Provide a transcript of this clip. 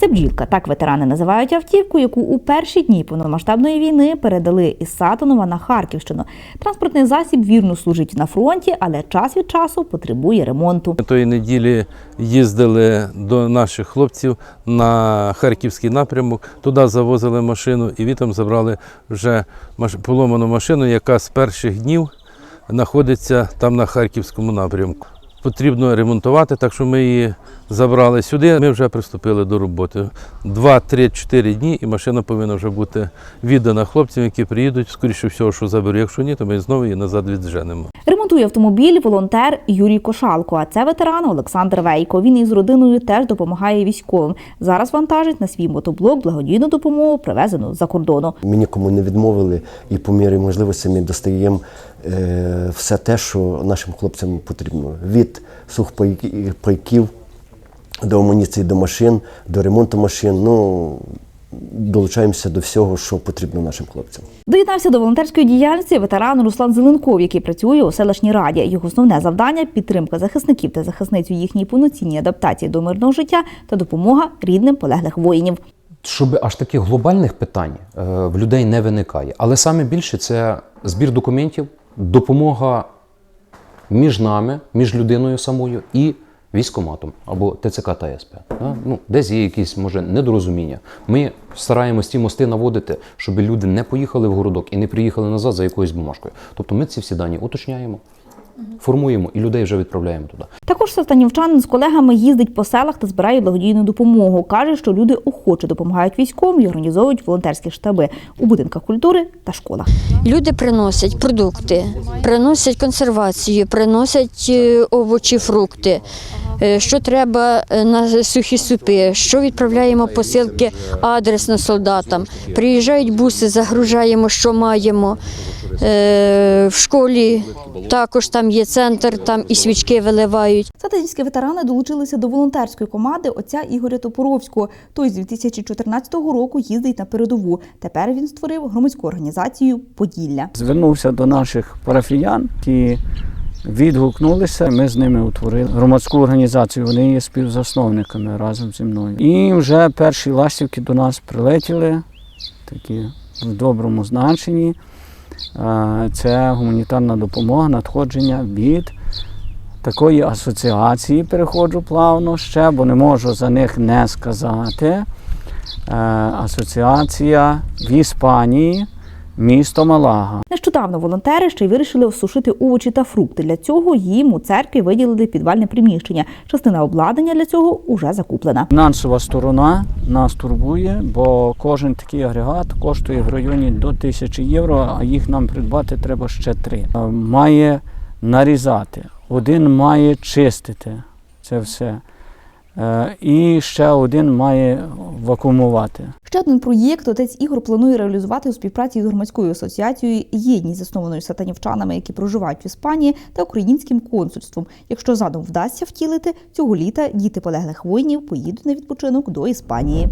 Це бджілка. Так ветерани називають автівку, яку у перші дні повномасштабної війни передали із Сатанова на Харківщину. Транспортний засіб вірно служить на фронті, але час від часу потребує ремонту. Тої неділі їздили до наших хлопців на харківський напрямок. Туди завозили машину і вітом забрали вже поломану машину, яка з перших днів знаходиться там на харківському напрямку. Потрібно ремонтувати, так що ми її забрали сюди. Ми вже приступили до роботи. Два, три, чотири дні, і машина повинна вже бути віддана хлопцям, які приїдуть. Скоріше всього, що заберу. Якщо ні, то ми знову її назад відженемо. Ремонтує автомобіль волонтер Юрій Кошалко. А це ветеран Олександр Вейко. Він із родиною теж допомагає військовим. Зараз вантажить на свій мотоблок благодійну допомогу, привезену з-за кордону. Ми нікому не відмовили і по мірі можливості ми достаємо е, все те, що нашим хлопцям потрібно. Від сухпайків до амуніції до машин, до ремонту машин. Ну, долучаємося до всього, що потрібно нашим хлопцям. Доєднався до волонтерської діяльності ветеран Руслан Зеленков, який працює у селищній раді. Його основне завдання підтримка захисників та захисниць у їхній повноцінній адаптації до мирного життя та допомога рідним полеглих воїнів. щоб аж таких глобальних питань е, в людей не виникає. Але саме більше це збір документів, допомога між нами, між людиною самою і військоматом або ТЦК та СП. Ну, десь є якісь може недорозуміння. Ми стараємось ті мости наводити, щоб люди не поїхали в городок і не приїхали назад за якоюсь бумажкою. Тобто ми ці всі дані уточняємо, формуємо і людей вже відправляємо туди. Також сатанівчанин з колегами їздить по селах та збирає благодійну допомогу. Каже, що люди охоче допомагають військовим і організовують волонтерські штаби у будинках культури та школах. Люди приносять продукти, приносять консервацію, приносять е, овочі, фрукти. Е, Що треба е, на сухі супи, що відправляємо посилки адресно солдатам. Приїжджають буси, загружаємо, що маємо. Е, В школі також там є центр, там і свічки виливають. Сатанівські ветерани долучилися до волонтерської команди отця Ігоря Топоровського. Той з 2014 року їздить на передову. Тепер він створив громадську організацію Поділля. звернувся до наших парафіян, які відгукнулися. Ми з ними утворили громадську організацію. Вони є співзасновниками разом зі мною. І вже перші ластівки до нас прилетіли, такі в доброму значенні. Це гуманітарна допомога, надходження від такої асоціації. Переходжу плавно ще, бо не можу за них не сказати. Асоціація в Іспанії, місто Малага. Нещодавно волонтери ще й вирішили осушити овочі та фрукти. Для цього їм у церкві виділили підвальне приміщення. Частина обладнання для цього уже закуплена. Фінансова сторона нас турбує, бо кожен такий агрегат коштує в районі до тисячі євро, а їх нам придбати треба ще три. Е, Має нарізати, один має чистити це все. Е, І ще один має вакуумувати. Ще один проєкт отець Ігор планує реалізувати у співпраці з громадською асоціацією єдність, заснованою сатанівчанами, які проживають в Іспанії, та українським консульством. Якщо задум вдасться втілити, цього літа діти полеглих воїнів поїдуть на відпочинок до Іспанії.